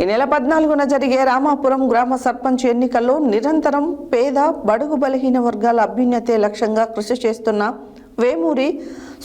ఈ నెల పద్నాలుగున జరిగే రామాపురం గ్రామ సర్పంచ్ ఎన్నికల్లో నిరంతరం పేద బడుగు బలహీన వర్గాల అభ్యున్నతే లక్ష్యంగా కృషి చేస్తున్న వేమూరి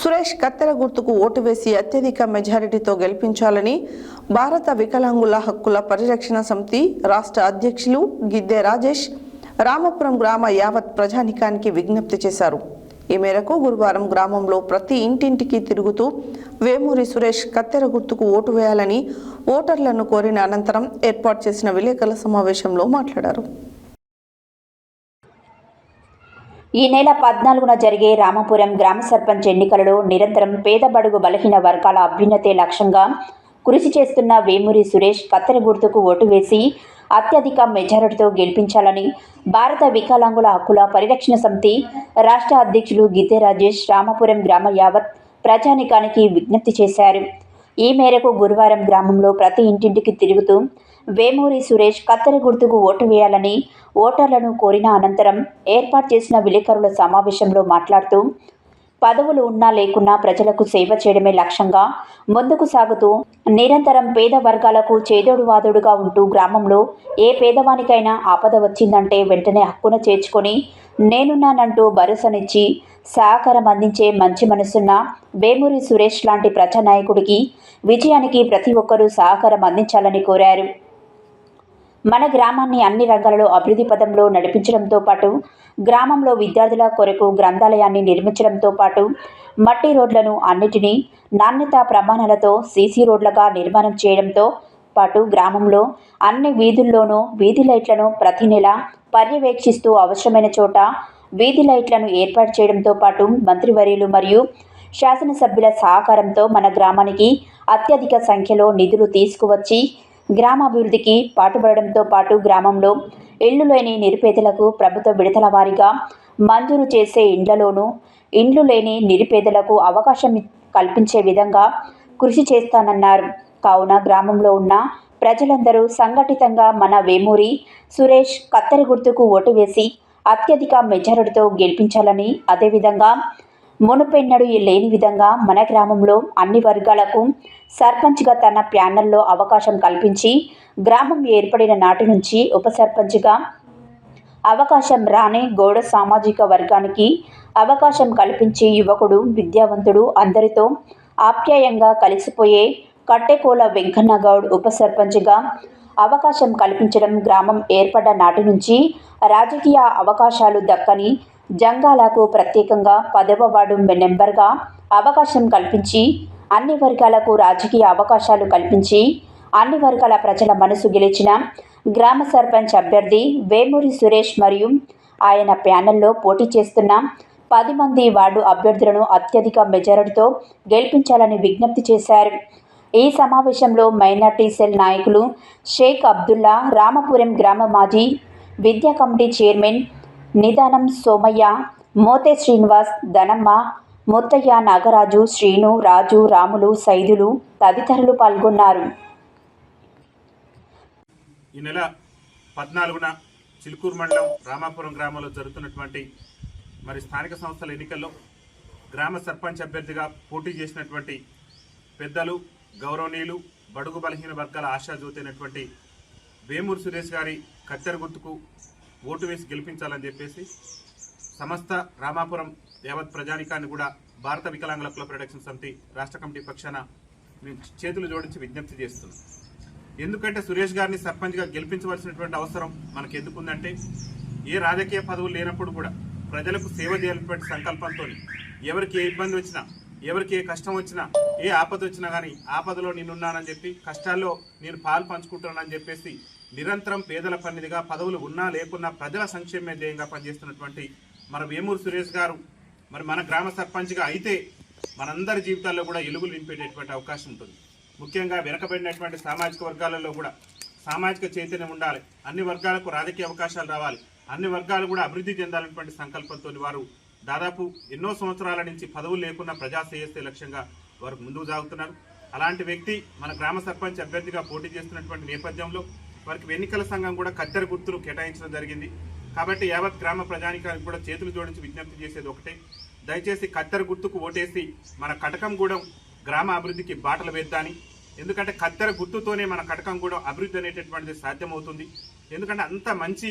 సురేష్ కత్తెర గుర్తుకు ఓటు వేసి అత్యధిక మెజారిటీతో గెలిపించాలని భారత వికలాంగుల హక్కుల పరిరక్షణ సమితి రాష్ట్ర అధ్యక్షులు గిద్దె రాజేష్ రామాపురం గ్రామ యావత్ ప్రజానికానికి విజ్ఞప్తి చేశారు. ఈ మేరకు గురువారం గ్రామంలో ప్రతి ఇంటింటికి తిరుగుతూ వేమూరి సురేష్ కత్తెర గుర్తుకు ఓటు వేయాలని ఓటర్లను కోరిన అనంతరం ఏర్పాటు చేసిన విలేకరుల సమావేశంలో మాట్లాడారు. ఈ నెల పద్నాలుగున జరిగే రామపురం గ్రామ సర్పంచ్ ఎన్నికలలో నిరంతరం పేద బడుగు బలహీన వర్గాల అభ్యున్నతే లక్ష్యంగా కృషి చేస్తున్న వేమూరి సురేష్ కత్తెర గుర్తుకు ఓటు వేసి అత్యధిక మెజారిటీతో గెలిపించాలని భారత వికలాంగుల హక్కుల పరిరక్షణ సమితి రాష్ట్ర అధ్యక్షులు గీతే రాజేష్ రామపురం గ్రామ యావత్ ప్రజానికానికి విజ్ఞప్తి చేశారు. ఈ మేరకు గురువారం గ్రామంలో ప్రతి ఇంటింటికి తిరుగుతూ వేమూరి సురేష్ కత్తెర గుర్తుకు ఓటు వేయాలని ఓటర్లను కోరిన అనంతరం ఏర్పాటు చేసిన విలేకరుల సమావేశంలో మాట్లాడుతూ పదవులు ఉన్నా లేకున్నా ప్రజలకు సేవ చేయడమే లక్ష్యంగా ముందుకు సాగుతూ నిరంతరం పేద వర్గాలకు చేదోడు వాదోడుగా ఉంటూ గ్రామంలో ఏ పేదవానికైనా ఆపద వచ్చిందంటే వెంటనే హక్కున చేర్చుకొని నేనున్నానంటూ భరోసానిచ్చి సహకారం అందించే మంచి మనసున్న వేమూరి సురేష్ లాంటి ప్రజానాయకుడికి విజయానికి ప్రతి ఒక్కరూ సహకారం అందించాలని కోరారు. మన గ్రామాన్ని అన్ని రంగాలలో అభివృద్ధి పదంలో నడిపించడంతో పాటు గ్రామంలో విద్యార్థుల కొరకు గ్రంథాలయాన్ని నిర్మించడంతో పాటు మట్టి రోడ్లను అన్నిటినీ నాణ్యత ప్రమాణాలతో సీసీ రోడ్లుగా నిర్మాణం చేయడంతో పాటు గ్రామంలో అన్ని వీధుల్లోనూ వీధి లైట్లను ప్రతి నెల పర్యవేక్షిస్తూ అవసరమైన చోట వీధి లైట్లను ఏర్పాటు చేయడంతో పాటు మంత్రివర్యులు మరియు శాసనసభ్యుల సహకారంతో మన గ్రామానికి అత్యధిక సంఖ్యలో నిధులు తీసుకువచ్చి గ్రామాభివృద్ధికి పాటుపడడంతో పాటు గ్రామంలో ఇళ్ళు లేని నిరుపేదలకు ప్రభుత్వ విడతల వారీగా మంజూరు చేసే ఇండ్లలోనూ ఇండ్లు లేని నిరుపేదలకు అవకాశం కల్పించే విధంగా కృషి చేస్తానన్నారు. కావున గ్రామంలో ఉన్న ప్రజలందరూ సంఘటితంగా మన వేమూరి సురేష్ కత్తెర గుర్తుకు ఓటు వేసి అత్యధిక మెజారిటీతో గెలిపించాలని అదేవిధంగా మునుపెన్నడు లేని విధంగా మన గ్రామంలో అన్ని వర్గాలకు సర్పంచ్గా తన ప్యానెల్లో అవకాశం కల్పించి గ్రామం ఏర్పడిన నాటి నుంచి ఉప సర్పంచ్గా అవకాశం రాని గౌడ సామాజిక వర్గానికి అవకాశం కల్పించి యువకుడు విద్యావంతుడు అందరితో ఆప్యాయంగా కలిసిపోయే కట్టెకోల వెంకన్న గౌడ్ ఉప సర్పంచ్గా అవకాశం కల్పించడం గ్రామం ఏర్పడ్డ నాటి నుంచి రాజకీయ అవకాశాలు దక్కని జంగాలకు ప్రత్యేకంగా పదవ వార్డు నెంబర్గా అవకాశం కల్పించి అన్ని వర్గాలకు రాజకీయ అవకాశాలు కల్పించి అన్ని వర్గాల ప్రజల మనసు గెలిచిన గ్రామ సర్పంచ్ అభ్యర్థి వేమూరి సురేష్ మరియు ఆయన ప్యానెల్లో పోటీ చేస్తున్న పది మంది వార్డు అభ్యర్థులను అత్యధిక మెజారిటీతో గెలిపించాలని విజ్ఞప్తి చేశారు. ఈ సమావేశంలో మైనార్టీ సెల్ నాయకులు షేక్ అబ్దుల్లా రామపురం గ్రామ మాజీ విద్యా కమిటీ చైర్మన్ నిదానం సోమయ్య మోతే శ్రీనివాస్ ధనమ్మ ముత్తయ్య నాగరాజు శ్రీను రాజు రాములు సైదులు తదితరులు పాల్గొన్నారు. ఈ నెల పద్నాలుగున చిలుకూరు మండలం రామాపురం గ్రామంలో జరుగుతున్నటువంటి మరి స్థానిక సంస్థల ఎన్నికల్లో గ్రామ సర్పంచ్ అభ్యర్థిగా పోటీ చేసినటువంటి పెద్దలు గౌరవనీయులు బడుగు బలహీన వర్గాల ఆశాజ్యోతి అయినటువంటి వేమూరు సురేష్ గారి కత్తెర గుర్తుకు ఓటు వేసి గెలిపించాలని చెప్పేసి సమస్త రామాపురం యావత్ ప్రజానికాన్ని కూడా భారత వికలాంగుల కుల ప్రొటెక్షన్ సమితి రాష్ట్ర కమిటీ పక్షాన మేము చేతులు జోడించి విజ్ఞప్తి చేస్తున్నాం ఎందుకంటే సురేష్ గారిని సర్పంచ్గా గెలిపించవలసినటువంటి అవసరం మనకు ఎందుకుందంటే ఏ రాజకీయ పదవులు లేనప్పుడు కూడా ప్రజలకు సేవ చేయాలనేటువంటి సంకల్పంతో ఎవరికి ఏ ఇబ్బంది వచ్చినా ఎవరికి ఏ కష్టం వచ్చినా ఏ ఆపద వచ్చినా కానీ ఆపదలో నేనున్నానని చెప్పి కష్టాల్లో నేను పాలు పంచుకుంటున్నానని చెప్పేసి నిరంతరం పేదల పన్నిదిగా పదవులు ఉన్నా లేకున్నా ప్రజల సంక్షేమ ధ్యేయంగా పనిచేస్తున్నటువంటి మన వేమూరు సురేష్ గారు మరి మన గ్రామ సర్పంచ్గా అయితే మనందరి జీవితాల్లో కూడా ఎలుగులు నింపేటటువంటి అవకాశం ఉంటుంది. ముఖ్యంగా వెనకబడినటువంటి సామాజిక వర్గాలలో కూడా సామాజిక చైతన్యం ఉండాలి. అన్ని వర్గాలకు రాజకీయ అవకాశాలు రావాలి. అన్ని వర్గాలు కూడా అభివృద్ధి చెందాలన్నటువంటి సంకల్పంతో వారు దాదాపు ఎన్నో సంవత్సరాల నుంచి పదవులు లేకున్నా ప్రజా శ్రేయస్సే లక్ష్యంగా వారు ముందుకు సాగుతున్నారు. అలాంటి వ్యక్తి మన గ్రామ సర్పంచ్ అభ్యర్థిగా పోటీ చేస్తున్నటువంటి నేపథ్యంలో వారికి ఎన్నికల సంఘం కూడా కత్తెర గుర్తులు కేటాయించడం జరిగింది. కాబట్టి యావత్ గ్రామ ప్రజానికానికి కూడా చేతులు జోడించి విజ్ఞప్తి చేసేది ఒకటే. దయచేసి కత్తెర గుర్తుకు ఓటేసి మన కటకంగూడెం గ్రామ అభివృద్ధికి బాటలు వేద్దాని. ఎందుకంటే కత్తెర గుర్తుతోనే మన కటకం కూడా అభివృద్ధి అనేటటువంటిది సాధ్యమవుతుంది. ఎందుకంటే అంత మంచి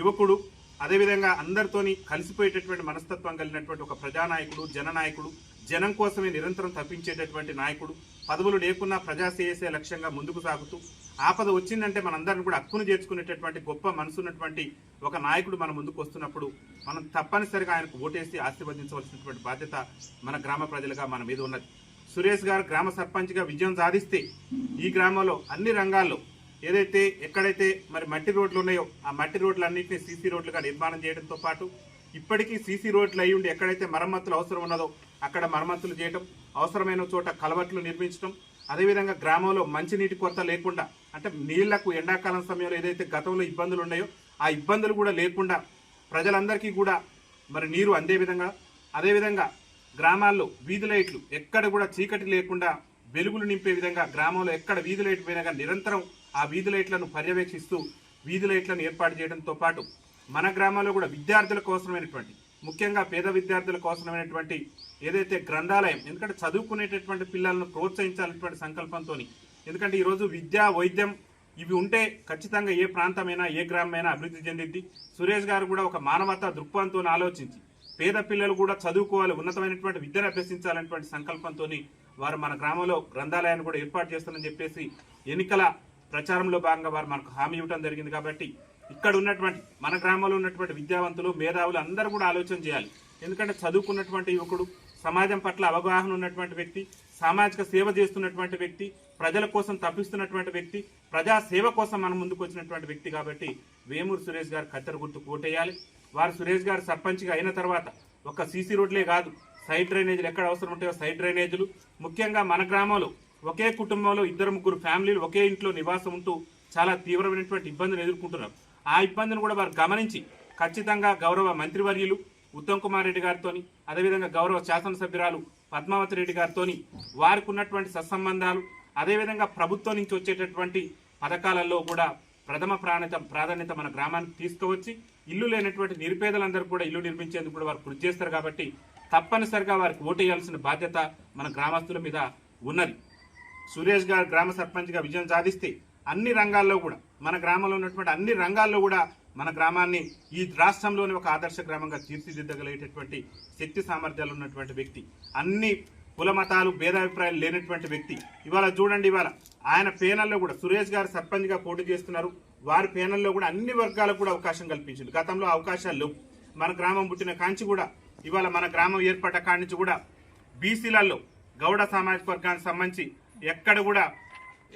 యువకుడు అదేవిధంగా అందరితోని కలిసిపోయేటటువంటి మనస్తత్వం కలిగినటువంటి ఒక ప్రజానాయకుడు జననాయకుడు జనం కోసమే నిరంతరం తప్పించేటటువంటి నాయకుడు పదవులు లేకున్నా ప్రజా చేసే లక్ష్యంగా ముందుకు సాగుతూ ఆపద వచ్చిందంటే మనందరిని కూడా హక్కును చేర్చుకునేటటువంటి గొప్ప మనసున్నటువంటి ఒక నాయకుడు మన ముందుకు వస్తున్నప్పుడు మనం తప్పనిసరిగా ఆయనకు ఓటేసి ఆశీర్వదించవలసినటువంటి బాధ్యత మన గ్రామ ప్రజలుగా మన మీద ఉన్నది. సురేష్ గారు గ్రామ సర్పంచ్గా విజయం సాధిస్తే ఈ గ్రామంలో అన్ని రంగాల్లో ఏదైతే ఎక్కడైతే మరి మట్టి రోడ్లు ఉన్నాయో ఆ మట్టి రోడ్లన్నింటినీ సీసీ రోడ్లుగా నిర్మాణం చేయడంతో పాటు ఇప్పటికీ సీసీ రోడ్లు అయి ఉండి ఎక్కడైతే మరమ్మతులు అవసరం ఉన్నదో అక్కడ మరమ్మతులు చేయడం అవసరమైన చోట కలవట్లు నిర్మించడం అదేవిధంగా గ్రామంలో మంచినీటి కొరత లేకుండా అంటే నీళ్ళకు ఎండాకాలం సమయంలో ఏదైతే గతంలో ఇబ్బందులు ఉన్నాయో ఆ ఇబ్బందులు కూడా లేకుండా ప్రజలందరికీ కూడా మరి నీరు అందే విధంగా అదేవిధంగా గ్రామాల్లో వీధి లైట్లు ఎక్కడ కూడా చీకటి లేకుండా వెలుగులు నింపే విధంగా గ్రామంలో ఎక్కడ వీధి లైట్ పోయినా నిరంతరం ఆ వీధి లైట్లను పర్యవేక్షిస్తూ వీధి లైట్లను ఏర్పాటు చేయడంతో పాటు మన గ్రామాల్లో కూడా విద్యార్థుల అవసరమైనటువంటి ముఖ్యంగా పేద విద్యార్థుల కోసమైనటువంటి ఏదైతే గ్రంథాలయం ఎందుకంటే చదువుకునేటటువంటి పిల్లలను ప్రోత్సహించాలనేటువంటి సంకల్పంతో ఎందుకంటే ఈరోజు విద్య వైద్యం ఇవి ఉంటే ఖచ్చితంగా ఏ ప్రాంతమైనా ఏ గ్రామమైనా అభివృద్ధి చెందిద్ది. సురేష్ గారు కూడా ఒక మానవతా దృక్పథంతో ఆలోచించి పేద పిల్లలు కూడా చదువుకోవాలి ఉన్నతమైనటువంటి విద్యను అభ్యసించాలనేటువంటి సంకల్పంతో వారు మన గ్రామంలో గ్రంథాలయాన్ని కూడా ఏర్పాటు చేస్తానని చెప్పేసి ఎన్నికల ప్రచారంలో భాగంగా వారు మనకు హామీ ఇవ్వడం జరిగింది కాబట్టి ఇక్కడ ఉన్నటువంటి మన గ్రామంలో ఉన్నటువంటి విద్యావంతులు మేధావులు అందరూ కూడా ఆలోచన చేయాలి. ఎందుకంటే చదువుకున్నటువంటి యువకుడు సమాజం పట్ల అవగాహన ఉన్నటువంటి వ్యక్తి సామాజిక సేవ చేస్తున్నటువంటి వ్యక్తి ప్రజల కోసం తప్పిస్తున్నటువంటి వ్యక్తి ప్రజా సేవ కోసం మన ముందుకు వచ్చినటువంటి వ్యక్తి కాబట్టి వేమూరు సురేష్ గారు కత్తెర గుర్తు ఓటేయాలి వారు సురేష్ గారు సర్పంచ్గా అయిన తర్వాత ఒక సీసీ రోడ్లే కాదు సైడ్ డ్రైనేజీలు ఎక్కడ అవసరం ఉంటాయో సైడ్ డ్రైనేజీలు. ముఖ్యంగా మన గ్రామంలో ఒకే కుటుంబంలో ఇద్దరు ముగ్గురు ఫ్యామిలీలు ఒకే ఇంట్లో నివాసం ఉంటూ చాలా తీవ్రమైనటువంటి ఇబ్బందులు ఎదుర్కొంటున్నారు. ఆ ఇబ్బందిని కూడా వారు గమనించి ఖచ్చితంగా గౌరవ మంత్రివర్యులు ఉత్తమ్ కుమార్ రెడ్డి గారితోని అదేవిధంగా గౌరవ శాసనసభ్యురాలు పద్మావతి రెడ్డి గారితోని వారికి ఉన్నటువంటి సత్సంబంధాలు అదేవిధంగా ప్రభుత్వం నుంచి వచ్చేటటువంటి పథకాలలో కూడా ప్రథమ ప్రాణత ప్రాధాన్యత మన గ్రామానికి తీసుకువచ్చి ఇల్లు లేనటువంటి నిరుపేదలందరూ కూడా ఇల్లు నిర్మించేందుకు కూడా వారు కృషి చేస్తారు కాబట్టి తప్పనిసరిగా వారికి ఓటేయాల్సిన బాధ్యత మన గ్రామస్తుల మీద ఉన్నది. సురేష్ గారు గ్రామ సర్పంచ్గా విజయం సాధిస్తే అన్ని రంగాల్లో కూడా మన గ్రామంలో ఉన్నటువంటి అన్ని రంగాల్లో కూడా మన గ్రామాన్ని ఈ రాష్ట్రంలోని ఒక ఆదర్శ గ్రామంగా తీర్చిదిద్దగలిగేటటువంటి శక్తి సామర్థ్యాలు ఉన్నటువంటి వ్యక్తి అన్ని కుల మతాలు భేదాభిప్రాయాలు లేనటువంటి వ్యక్తి. ఇవాళ చూడండి ఇవాళ ఆయన పేనల్లో కూడా సురేష్ గారు సర్పంచ్గా పోటీ చేస్తున్నారు. వారి పేనల్లో కూడా అన్ని వర్గాలకు కూడా అవకాశం కల్పించింది. గతంలో అవకాశాలు లేవు. మన గ్రామం పుట్టిన కాంచి కూడా ఇవాళ మన గ్రామం ఏర్పడ్డ కాడి నుంచి కూడా బీసీలలో గౌడ సామాజిక వర్గానికి సంబంధించి ఎక్కడ కూడా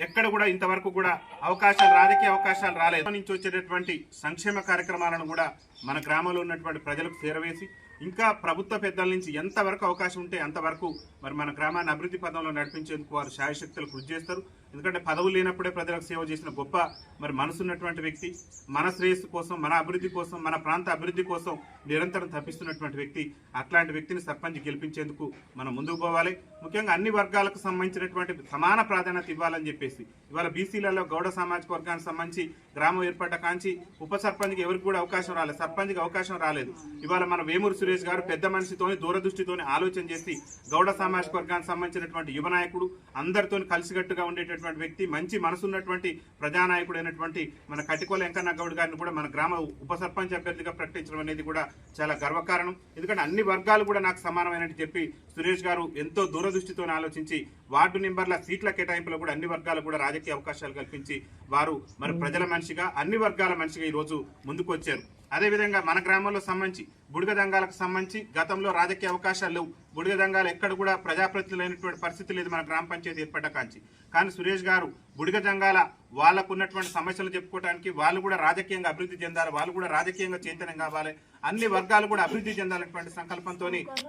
ఎక్కడ కూడా ఇంతవరకు కూడా అవకాశాలు రాజకీయ అవకాశాలు రాలేదు. నుంచి వచ్చేటటువంటి సంక్షేమ కార్యక్రమాలను కూడా మన గ్రామంలో ఉన్నటువంటి ప్రజలకు చేరవేసి ఇంకా ప్రభుత్వ పెద్దల నుంచి ఎంతవరకు అవకాశం ఉంటే అంతవరకు మరి మన గ్రామాన్ని అభివృద్ధి పదంలో నడిపించేందుకు వారు శాయశక్తులు కృషి చేస్తారు. ఎందుకంటే పదవులు లేనప్పుడే ప్రజలకు సేవ చేసిన గొప్ప మరి మనసున్నటువంటి వ్యక్తి మన శ్రేయస్సు కోసం మన అభివృద్ధి కోసం మన ప్రాంత అభివృద్ధి కోసం నిరంతరం తప్పిస్తున్నటువంటి వ్యక్తి అట్లాంటి వ్యక్తిని సర్పంచ్ గెలిపించేందుకు మనం ముందుకు పోవాలి. ముఖ్యంగా అన్ని వర్గాలకు సంబంధించినటువంటి సమాన ప్రాధాన్యత ఇవ్వాలని చెప్పేసి ఇవాళ బీసీలలో గౌడ సామాజిక వర్గానికి సంబంధించి గ్రామం ఏర్పడ్డ కాంచి ఉప సర్పంచ్కి ఎవరికి కూడా అవకాశం రాలేదు సర్పంచ్కి అవకాశం రాలేదు. ఇవాళ మన వేమూరు సురేష్ గారు పెద్ద మనిషితోని దూరదృష్టితోని ఆలోచన చేసి గౌడ సామాజిక వర్గానికి సంబంధించినటువంటి యువ నాయకుడు అందరితో కలిసికట్టుగా ఉన్నటువంటి వ్యక్తి మంచి మనసు ఉన్నటువంటి ప్రజానాయకుడైనటువంటి మన కటికోల వెంకన్న గౌడ్ గారిని కూడా మన గ్రామ ఉప సర్పంచ్ అభ్యర్థిగా ప్రకటించడం అనేది కూడా చాలా గర్వకారణం. ఎందుకంటే అన్ని వర్గాలు కూడా నాకు సమానమైనట్టు చెప్పి సురేష్ గారు ఎంతో దూరదృష్టితో ఆలోచించి వార్డు నెంబర్ల సీట్ల కేటాయింపులో కూడా అన్ని వర్గాలు కూడా రాజకీయ అవకాశాలు కల్పించి వారు మరి ప్రజల మనిషిగా అన్ని వర్గాల మనిషిగా ఈ రోజు ముందుకు వచ్చారు అదేవిధంగా మన గ్రామంలో సంబంధించి బుడిగ దంగాలకు సంబంధించి గతంలో రాజకీయ అవకాశాలు లేవు. బుడిగ దంగాలు ఎక్కడ కూడా ప్రజాప్రతినిధులైనటువంటి పరిస్థితి లేదు మన గ్రామ పంచాయతీ ఏర్పడ్డ కాంచి. కానీ సురేష్ గారు బుడిగ దంగాల వాళ్ళకు ఉన్నటువంటి సమస్యలు చెప్పుకోవడానికి వాళ్ళు కూడా రాజకీయంగా అభివృద్ధి చెందాలి వాళ్ళు కూడా రాజకీయంగా చైతన్యం కావాలి. అన్ని వర్గాలు కూడా అభివృద్ధి చెందాలనేటువంటి సంకల్పంతో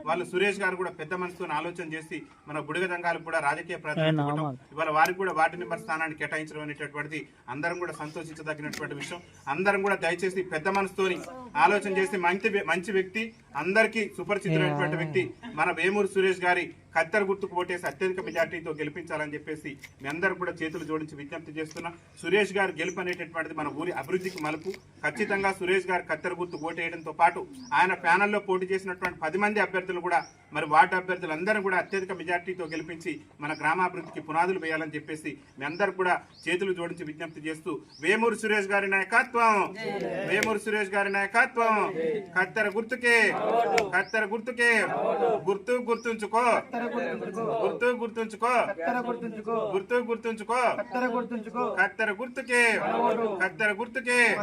వాళ్ళు సురేష్ గారు కూడా పెద్ద మనసుతో ఆలోచన చేసి మన బుడిగ దంగాలకు కూడా రాజకీయ ఇవ్వటం, ఇవాళ వారికి కూడా వార్డు నెంబర్ స్థానాన్ని కేటాయించడం అనేటటువంటిది అందరం కూడా సంతోషించదగినటువంటి విషయం. అందరం కూడా దయచేసి పెద్ద మనసుతోని ఆలోచన చేసి మంచి మంచి వ్యక్తి అందరికీ సుపరిచితులైనటువంటి వ్యక్తి మన వేమూరు సురేష్ గారి కత్తెర గుర్తుకు ఓటేసి అత్యధిక మెజార్టీతో గెలిపించాలని చెప్పేసి మీ అందరూ కూడా చేతులు జోడించి విజ్ఞప్తి చేస్తున్నా. సురేష్ గారు గెలుపు అనేటటువంటిది మన ఊరి అభివృద్ధికి మలుపు. ఖచ్చితంగా సురేష్ గారు కత్తెర గుర్తు ఓటేయడంతో పాటు ఆయన ప్యానల్లో పోటీ చేసినటువంటి పది మంది అభ్యర్థులు కూడా మరి వార్డు అభ్యర్థులందరూ కూడా అత్యధిక మెజార్టీతో గెలిపించి మన గ్రామాభివృద్ధికి పునాదులు వేయాలని చెప్పేసి మీ అందరు కూడా చేతులు జోడించి విజ్ఞప్తి చేస్తూ వేమూరు సురేష్ గారి నాయకత్వం. వేమూరు సురేష్ గారి నాయకత్వం. కత్తెర గుర్తుకే. కత్తెర గుర్తుకే. గుర్తు గుర్తుంచుకో. గుర్తు గుర్తుంచుకో. గుర్తు గుర్తుంచుకో. కత్తెర గుర్తుకే. కత్తెర గుర్తుకే.